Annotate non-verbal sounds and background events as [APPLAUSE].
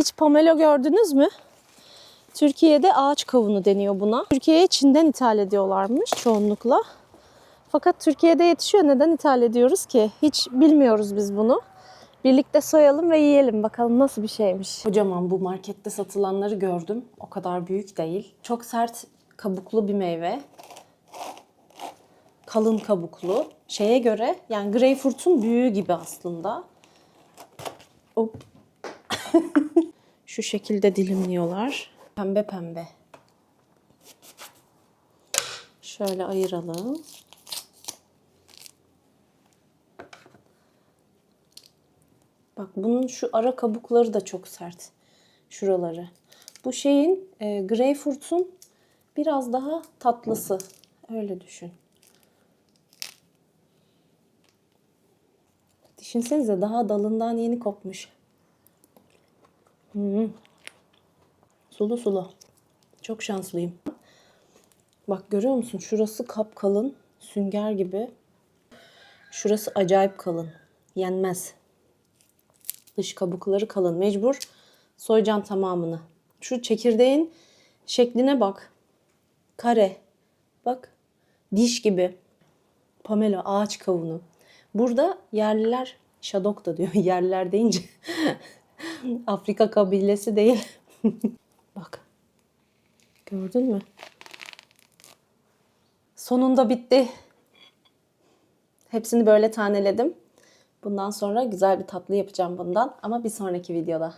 Hiç pomelo gördünüz mü? Türkiye'de ağaç kavunu deniyor buna. Türkiye'ye Çin'den ithal ediyorlarmış çoğunlukla. Fakat Türkiye'de yetişiyor. Neden ithal ediyoruz ki? Hiç bilmiyoruz biz bunu. Birlikte soyalım ve yiyelim. Bakalım nasıl bir şeymiş. Kocaman bu markette satılanları gördüm. O kadar büyük değil. Çok sert kabuklu bir meyve. Kalın kabuklu. Şeye göre yani greyfurtun büyüğü gibi aslında. Hop. [LAUGHS] Şu şekilde dilimliyorlar. Pembe pembe. Şöyle ayıralım. Bak bunun şu ara kabukları da çok sert. Şuraları. Bu şeyin e, greyfurtun biraz daha tatlısı. Öyle düşün. Düşünsenize daha dalından yeni kopmuş. Hmm. Sulu sulu. Çok şanslıyım. Bak görüyor musun? Şurası kapkalın. Sünger gibi. Şurası acayip kalın. Yenmez. Dış kabukları kalın. Mecbur soyacaksın tamamını. Şu çekirdeğin şekline bak. Kare. Bak. Diş gibi. Pamela ağaç kavunu. Burada yerliler şadok da diyor. [LAUGHS] Yerliler deyince [LAUGHS] Afrika kabilesi değil. [LAUGHS] Bak. Gördün mü? Sonunda bitti. Hepsini böyle taneledim. Bundan sonra güzel bir tatlı yapacağım bundan ama bir sonraki videoda.